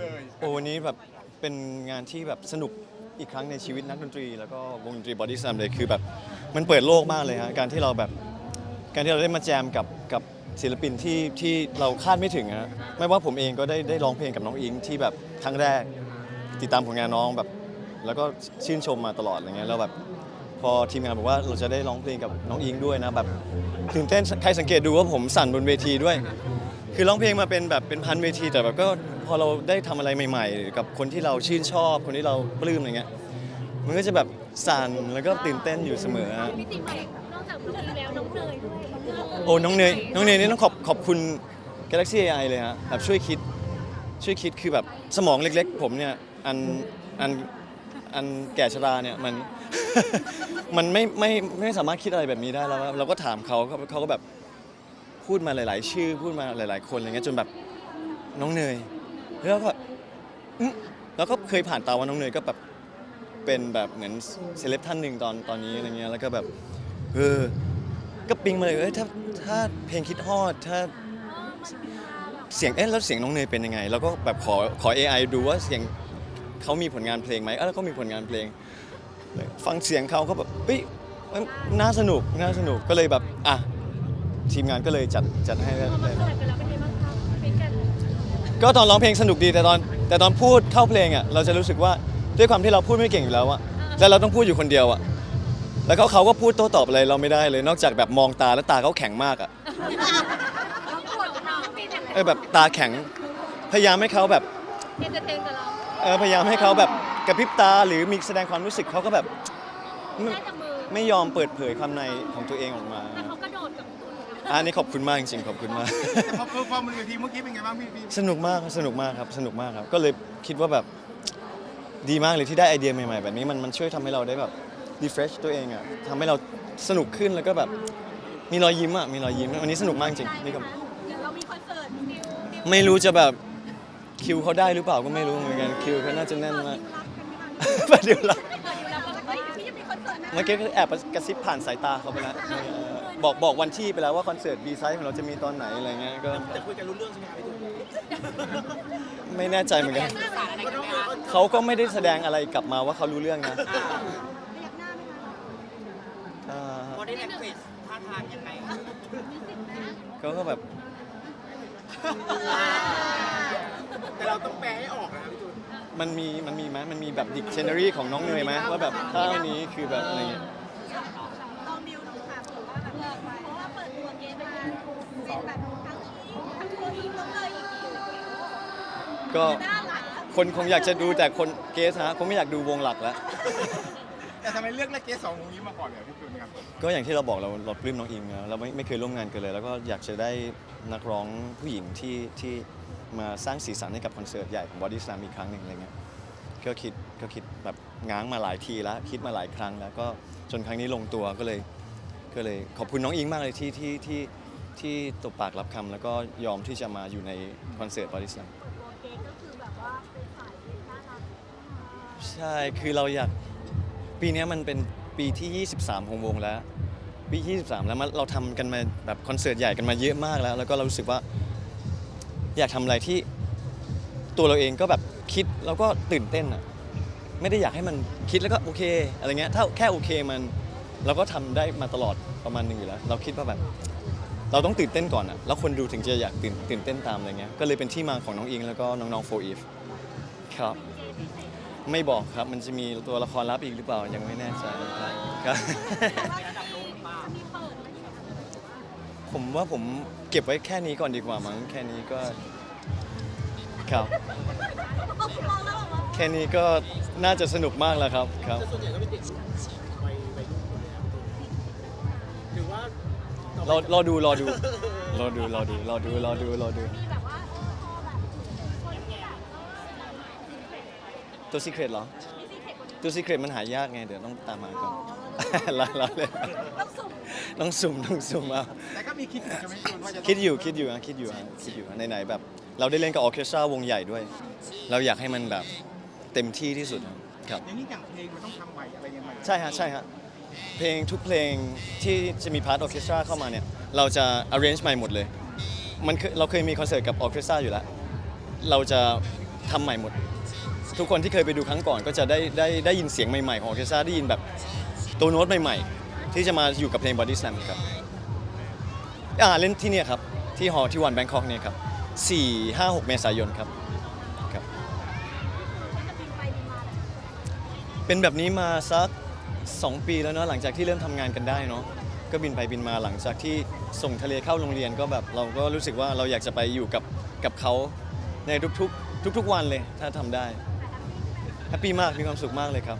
เลยโอ้วันนี้แบบเป็นงานที่แบบสนุกอีกครั้งในชีวิตนักดนตรี แล้วก็วงดนตรีบอดี้ส a มเลยคือแบบมันเปิดโลกมากเลยฮะการที่เราแบบการที่เราได้มาแจมกับกับศิลปินที่ที่เราคาดไม่ถึงฮะไม่ว่าผมเองก็ได้ได้ร้องเพลงกับน้องอิงที่แบบครั้งแรกติดตามผลงานน้องแบบ แล้วก็ชื่นชมมาตลอดอะไรเงี้ยแล้วแบบพอทีมงานบอกว่าเราจะได้ร้องเพลงกับน้องอิงด้วยนะแบบตื่นเต้นใครสังเกตดูว่าผมสั่นบนเวทีด้วย คือร้องเพลงมาเป็นแบบเป็นพันเวทีแต่แบบก็พอเราได้ทำอะไรใหม่ ๆ กับคนที่เราชื่นชอบ คนที่เราปลื้มอะไรเงี้ยมันก็จะแบบสั่นแล้วก็ตื่นเต้นอยู่เสมอฮะ มิติใหม่นอกจากน้องอิงแล้วน้องเนยด้วยโอ้ น้องเนย น้องเนยนี่ต้องขอบขอบคุณ Galaxy AI เลยฮะ แบบช่วยคิด ช่วยคิดคือแบบสมองเล็กๆ ผมเนี่ย อัน อัน อันแก่ชราเนี่ย มัน มันไม่ไม่ไม่สามารถคิดอะไรแบบนี้ได้แล้วอะเราก็ถามเขาเขาเขาก็แบบ พูดมาหลาย ๆ ชื่อพูดมาหลาย ๆ คนอะไรเงี้ยจนแบบน้องเนยแล้วก็อืมแล้วก็เคยผ่านตาว่าน้องเนยก็แบบเป็นแบบเหมือนเซเลบท่านหนึ่งตอนตอนนี้อะไรเงี้ยแล้วก็แบบเออก็ปิ๊งมาเลยเอ้ยถ้าถ้าเพลงคิดฮอดถ้าเสียงเอ๊ะแล้วเสียงน้องเนยเป็นยังไง แล้วก็แบบขอขอ AI ดูว่าเสียงเขามีผลงานเพลงไหมเอ้าแล้วก็มีผลงานเพลง ฟังเสียงเขาก็แบบเฮ้ยมันน่าสนุกน่าสนุกก็เลยแบบอะ ทีมงานก็เลยจัดจัดให้ได้พอมาเสิร์ฟกันแล้วเป็นไงบ้างคะเป็นกันก็ตอนร้องเพลงสนุกดีแต่ตอนแต่ตอนพูดเข้าเพลงอะเราจะรู้สึกว่าด้วยความที่เราพูดไม่เก่งอยู่แล้วอะแล้วเราต้องพูดอยู่คนเดียวอะแล้วก็เขาก็พูดโต้ตอบอะไรเราไม่ได้เลย นอกจากแบบมองตาแล้วตาเขาแข็งมากอะเราปวดน้องเป็นยังไงเออแบบตาแข็ง พยายามให้เขาแบบเอนเตอร์เทนกับเราเออพยายามให้เขาแบบกระพริบตาหรือมีแสดงความรู้สึกเขาก็แบบ ไม่ได้แต่มือไม่ยอมเปิดเผยความในของตัวเองออกมาแต่เขากระโดดกับคุณ อันนี้ขอบคุณมากจริงๆขอบคุณมาก แต่พอเพอร์ฟอร์มบนเวทีเมื่อกี้เป็นไงบ้างพี่พี่สนุกมากสนุกมากครับสนุกมากครับ ก็เลยคิดว่าแบบดีมากเลยที่ได้ไอเดียใหม่ๆ แบบนี้มันมันช่วยทำให้เราได้แบบ refresh ตัวเองอะทำให้เราสนุกขึ้นแล้วก็แบบมีรอยยิ้มอะมีรอยยิ้มวันนี้สนุกมากจริงนี่ก็เดี๋ยวเรามีคอนเสิร์ตดิวดิวไม่รู้จะแบบคิวเขาได้หรือเปล่าก็ไม่รู้เหมือนกันคิวเขาน่าจะแน่นมากรักกันไหมคะประเดี๋ยวละ เสิร์ตนะเมื่อกี้ก็แอบกระซิบผ่านสายตาเขาไปแล้วเออบอกบอกวันที่ไปแล้วว่าคอนเสิร์ตบีไซด์ของเราจะมีตอนไหนอะไรเงี้ยก็แต่คุยกันรู้เรื่องใช่ไหมครับพี่ตูนไม่แน่ใจเหมือนกันเขาก็ไม่ได้แสดงอะไรกลับมาว่าเขารู้เรื่องนะอ่าพอได้แลกเฟสท่าทางยังไงเขาก็แบบ แต่เราต้องแปลให้ออกนะครับพี่ตูน มันมีมันมีไหมมันมีแบบดิกชันนารีของน้องเนยไหมว่าแบบท่านี้คือแบบอะไรเงี้ยลองดิวดูค่ะเผื่อว่าแบบเพราะว่าเปิดตัวเกมมาเป็นแบบทั้งนี้ทั้งตัวอีกแล้วเลยอีกก็น่ารักคนคงอยากจะดูแต่คนเกสฮะคงไม่อยากดูวงหลักแล้ว แต่ทำไมเลือกเล่นเกสสองวงนี้มาก่อนเนี่ยพี่ตูนครับก็อย่างที่เราบอกเราเราปลื้มน้องอิมนะเราไม่ไม่เคยร่วมงานกันเลย แล้วก็อยากจะได้นักร้องผู้หญิงที่ที่ มาสร้างสีสันให้กับคอนเสิร์ตใหญ่ของ Body Slam อีกครั้งหนึ่งอะไรเงี้ยก็คิดก็คิดแบบง้างมาหลายทีแล้ว คิดมาหลายครั้งแล้วก็จนครั้งนี้ลงตัวก็เลยก็เลยขอบคุณน้องอิงมากเลยที่ที่ที่ที่ตบปากรับคำแล้วก็ยอมที่จะมาอยู่ในคอนเสิร์ต Body Slam ตัวเกมก็คือแบบว่าเป็นสายน่ารักใช่คือเราอยากปีเนี้ยมันเป็นปีที่ 23 ของวงแล้ว ปี 23 แล้วมันเราทำกันมาแบบคอนเสิร์ตใหญ่กันมาเยอะมากแล้ว แล้วก็เรารู้สึกว่า อยากทำอะไรที่ตัวเราเองก็แบบคิดแล้วก็ตื่นเต้นอะไม่ได้อยากให้มันคิดแล้วก็โอเคอะไรเงี้ยถ้าแค่โอเคมันเราก็ทำได้มาตลอดประมาณหนึงอยู่แล้ว เราคิดว่าแบบเราต้องตื่นเต้นก่อนอะแล้วคนดูถึงจะอยากตื่นตื่นเต้นตามอะไรเงี้ยก็เลยเป็นที่มาของน้องอิงแล้วก็น้องๆโฟอีฟครับ ไม่บอกครับมันจะมีตัวละครลับอีกหรือเปล่ายังไม่แน่ใจครับ ผมว่าผมเก็บไว้แค่นี้ก่อนดีกว่ามั้งแค่นี้ก็ครับ แค่นี้ก็น่าจะสนุกมากแล้วครับครับ แต่ส่วนใหญ่ก็เป็นเด็กวัยวัยรุ่นนะครับพี่ตูนหรือว่าต่อไปรอรอดูรอดูรอดูรอดูรอดูรอดูรอดูมีแบบว่าพอแบบคนที่แบบตัวซีเครตเหรอมีซีเคร็ตคนนี้ตัวซีเครตมันหายากไง เดี๋ยวต้องตามหาก่อนรอรอเลย ต้องสุ่ม ต้องสุ่มต้องสุ่มเอาแต่ก็มีคิดอยู่ใช่ไหมพี่ตูนว่าจะต้องคิดอยู่คิดอยู่ฮะคิดอยู่ฮะคิดอยู่ฮะไหนๆแบบ เราได้เล่นกับออร์เคสตราวงใหญ่ด้วย เราอยากให้มันแบบเต็มที่ที่สุดครับ อย่างนี้อย่างเพลงมันต้องทำใหม่อะไรยังไงใช่ฮะใช่ฮะเพลงทุกเพลงที่จะมีพาร์ทออร์เคสตราเข้ามาเนี่ย เราจะ arrange ใหม่หมดเลย มันคือเราเคยมีคอนเสิร์ตกับออร์เคสตราอยู่แล้ว เราจะทำใหม่หมด ทุกคนที่เคยไปดูครั้งก่อนก็จะได้ได้ได้ยินเสียงใหม่ๆของออร์เคสตราได้ยินแบบตัวโน้ตใหม่ๆ ที่จะมาอยู่กับเพลง Body Slam ครับอ่าเล่นที่เนี่ยครับ ที่ฮอล์ที่วันแบงคอกเนี่ยครับ 4 5 6 เมษายนครับครับ เป็นแบบนี้มาสัก 2 ปีแล้วเนาะหลังจากที่เริ่มทำงานกันได้เนาะก็บินไปบินมาหลังจากที่ส่งทะเลเข้าโรงเรียนก็แบบเราก็รู้สึกว่าเราอยากจะไปอยู่กับกับเขาในทุกๆ ทุกๆวันเลยถ้าทำได้แฮปปี้มากมีความสุขมากเลยครับ